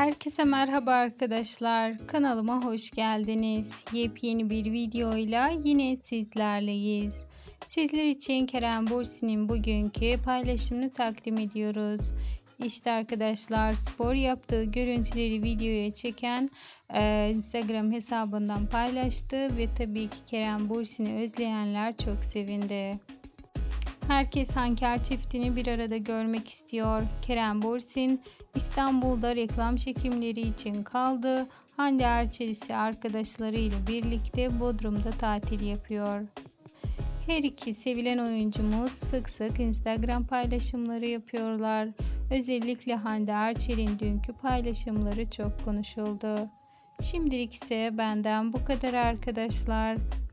Herkese merhaba arkadaşlar. Kanalıma hoş geldiniz. Yepyeni bir videoyla yine sizlerleyiz. Sizler için Kerem Bursi'nin bugünkü paylaşımını takdim ediyoruz. İşte arkadaşlar spor yaptığı görüntüleri videoya çeken e, Instagram hesabından paylaştı ve tabii ki Kerem Bursi'ni özleyenler çok sevindi. Herkes Hanker çiftini bir arada görmek istiyor. Kerem Bursin İstanbul'da reklam çekimleri için kaldı. Hande Erçel ise arkadaşlarıyla birlikte Bodrum'da tatil yapıyor. Her iki sevilen oyuncumuz sık sık Instagram paylaşımları yapıyorlar. Özellikle Hande Erçel'in dünkü paylaşımları çok konuşuldu. Şimdilik ise benden bu kadar arkadaşlar.